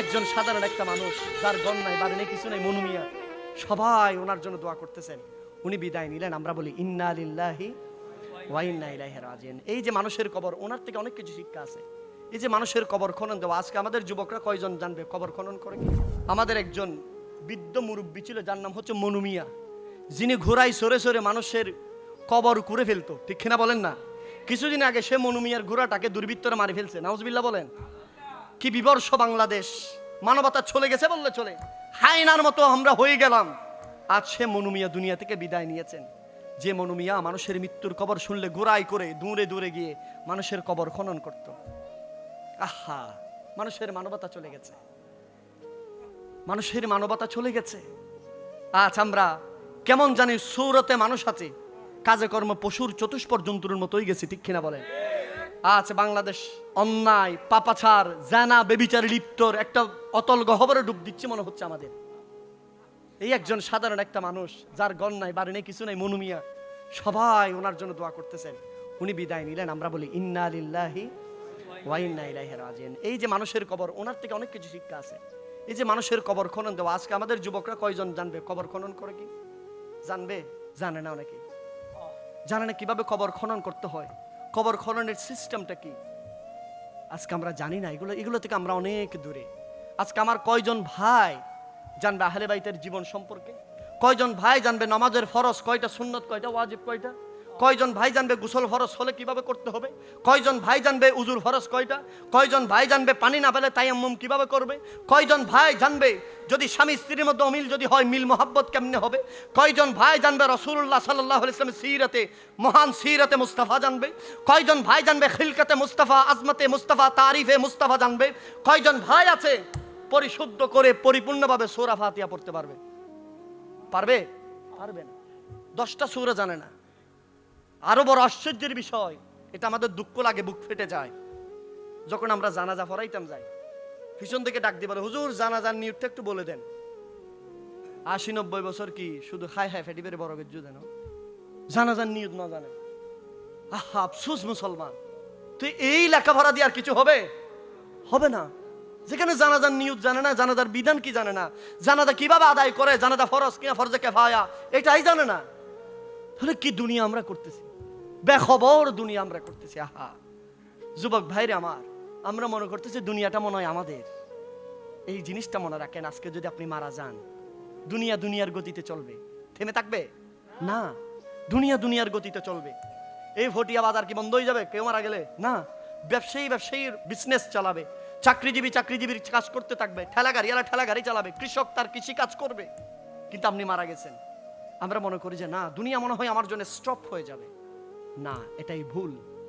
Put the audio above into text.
একজন সাধারণ একটা মানুষ, যার গণ নাই বাড়ি নেই কিছু নেই মনুমিয়া সবাই ওনার জন্য দোয়া করতেছেন। উনি বিদায় নিলেন, আমরা বলি, ইন্না লিল্লাহি এই যে মানুষের কবর, ওনার থেকে অনেক কিছু শিক্ষা আছে। এই যে মানুষের কবর খনন দেওয়া, আজকে আমাদের যুবকরা কয়জন জানবে কবর খনন করে কি? আমাদের একজন বৃদ্ধ মুরব্বী ছিল, যার নাম হচ্ছে মনুমিয়া যিনি ঘোড়ায় সরে সরে মানুষের কবর করে ফেলতো। ঠিক কিনা বলেন না? কিছুদিন আগে সে মনুমিয়ার ঘোড়াটাকে দুর্বৃত্তরা মারি ফেলছে। নাউজবিল্লাহ বলেন। কি বিবর্ষ বাংলাদেশ? মানবতা চলে গেছে বললে চলে। হাইনার মতো আমরা হয়ে গেলাম। আজ সে মনুমিয়া দুনিয়া থেকে বিদায় নিয়েছেন। যে মনুমিয়া মানুষের মৃত্যুর কবর শুনলে গোড়াই করে দূরে দূরে গিয়ে মানুষের কবর খনন করত। আহা, মানুষের মানবতা চলে গেছে। মানুষের মানবতা চলে গেছে। আজ আমরা কেমন জানি সৌরতে মানুষ আছে। কাজে কর্ম পশুর চতুষ্পর জন্তুর মতোই গেছি, ঠিক কিনা বলেন? আজ বাংলাদেশ অন্যায় পাপাছার জানা, বেবিচার, লিপ্তর একটা অতল গহবরে ডুব দিচ্ছে মনে হচ্ছে আমাদের। এই একজন সাধারণ একটা মানুষ যার গণ নাই, বাড়ি নেই, কিছু নাই মনুমিয়া সবাই ওনার জন্য দোয়া করতেছেন। উনি বিদায় নিলেন, আমরা বলি, ইন্না লিল্লাহি ওয়া ইন্না ইলাইহি রাজিউন। এই যে মানুষের কবর, ওনার থেকে অনেক কিছু শিক্ষা আছে। এই যে মানুষের কবর খনন দেওয়া, আজকে আমাদের যুবকরা কয়জন জানবে? কবর খনন করে কি? জানবে? জানে না অনেকে জানে না কীভাবে কবর খনন করতে হয়? কবর খননের সিস্টেমটা কি? আজকে আমরা জানি না, এগুলো এগুলো থেকে আমরা অনেক দূরে। আজকে আমার কয়জন ভাই জানবে আহলে বাইতের জীবন সম্পর্কে? কয়জন ভাই জানবে নামাজের ফরজ কয়টা, সুন্নত কয়টা, ওয়াজিব কয়টা? কয়জন ভাই জানবে গোসল ফরজ হলে কীভাবে করতে হবে? কয়জন ভাই জানবে উজুর ফরজ কয়টা? কয়জন ভাই জানবে পানি না পেলে তাই তায়াম্মুম কীভাবে করবে? কয়জন ভাই জানবে যদি স্বামী স্ত্রীর মধ্যে অমিল যদি হয়, মিল মোহাব্বত কেমনে হবে? কয়জন ভাই জানবে রসুল্লাহ সাল্লাহ ইসলামের সিরাতে, মহান সিরাতে মুস্তাফা জানবে? কয়জন ভাই জানবে খিলকাতে মুস্তাফা, আজমতে মুস্তাফা, তারিফে মুস্তাফা জানবে? কয়জন ভাই আছে, পরিশুদ্ধ করে পরিপূর্ণভাবে সোরা ফাতিয়া পড়তে পারবে? পারবে? পারবে না। দশটা সুরা জানে না। আরও বড় আশ্চর্যের বিষয়, এটা আমাদের দুঃখ লাগে, বুক ফেটে যায়। যখন আমরা জানাজা ফরাইতাম যাই পিছন থেকে ডাক দিয়ে বলে হুজুর, জানাজার নিউজটা একটু বলে দেন। আশি নব্বই বছর কি শুধু হাই হাই ফেটি বেড়ে বড় গেজু দেন? জানাজার নিউজ না জানে আহা, আফসুস মুসলমান। তুই এই লেখাপড়া দিয়ে আর কিছু হবে? হবে না। যেখানে জানাজার নিউজ জানে না, জানাজার বিধান কি জানে না, জানাজা কীভাবে আদায় করে, জানাজা ফরজ কিনা, ফরজে কেফায়া, এটাই জানে না। তাহলে কি দুনিয়া আমরা করতেছি? বেখবর দুনিয়া আমরা করতেছি, আহা। যুবক ভাইরে আমার আমরা মনে করতেছি দুনিয়াটা মনে হয় আমাদের। এই জিনিসটা মনে রাখেন, আজকে যদি আপনি মারা যান, দুনিয়া দুনিয়ার গতিতে চলবে। থেমে থাকবে? না, দুনিয়া দুনিয়ার গতিতে চলবে। এই ভটিয়া বাজার কি বন্ধ হয়ে যাবে? কেউ মারা গেলে? না, ব্যবসায়ী ব্যবসায়ীর বিজনেস চালাবে। চাকরিজীবী চাকরিজীবীর কাজ করতে থাকবে। ঠেলা গাড়ি এরা ঠেলা গাড়ি চালাবে। কৃষক তার কৃষি কাজ করবে। কিন্তু আপনি মারা গেছেন। আমরা মনে করি যে, না, দুনিয়া মনে হয় আমার জন্য স্টপ হয়ে যাবে। না, এটাই ভুল।